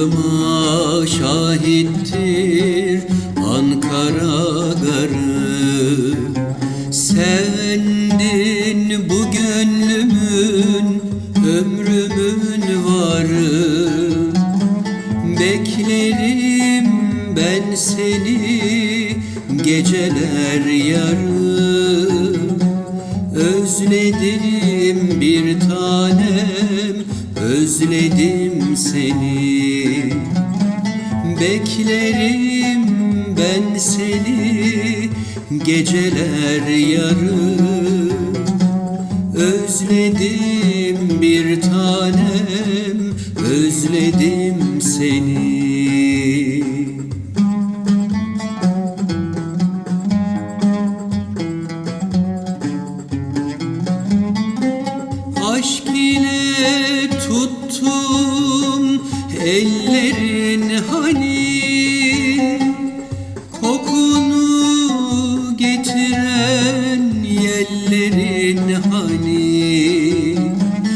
Aşkıma şahittir Ankara garı. Sendin bu gönlümün Ömrümün varı. Beklerim ben seni Geceler yarı. Özledim bir tanem Özledim seni. Beklerim ben seni. Geceler yarı. Özledim bir tanem. Özledim seni ellerin hani Kokunu getiren yellerin hani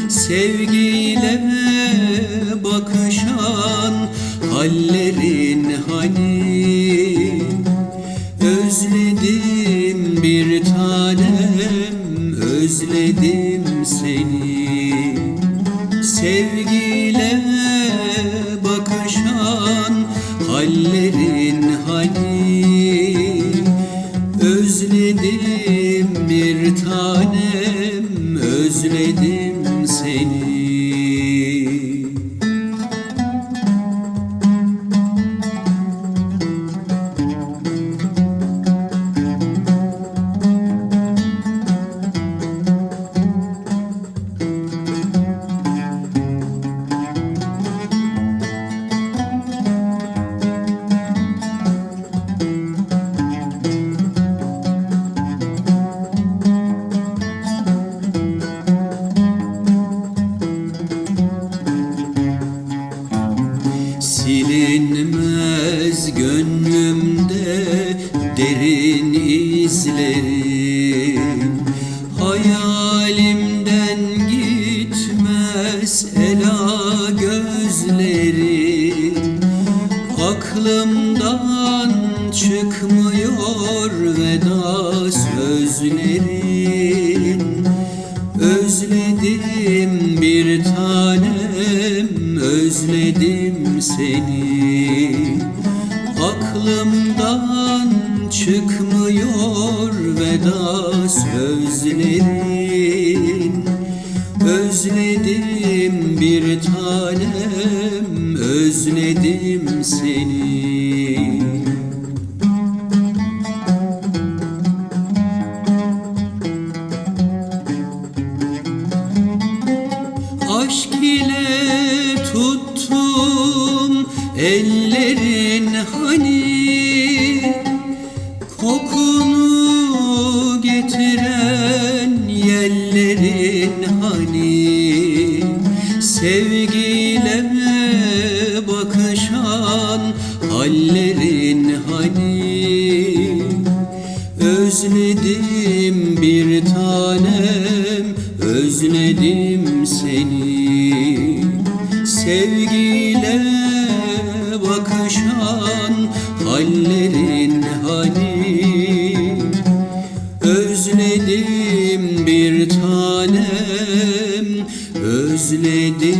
Sevgiyle bakışan hallerin hani Özledim bir tanem, özledim seni. Sevgiyle hallerin hani Özledim bir tanem, özledim derin izlerin Hayalimden gitmez ela gözlerin. Aklımdan çıkmıyor veda sözlerin. Özledim bir tanem, özledim seni. Aklımdan çıkmıyor veda sözlerin. Özledim bir tanem, özledim seni. Aşk ile tuttum ellerin hallerin hani? Özledim bir tanem, özledim seni. Sevgiyle bakışan hallerin hani? Özledim bir tanem, özledim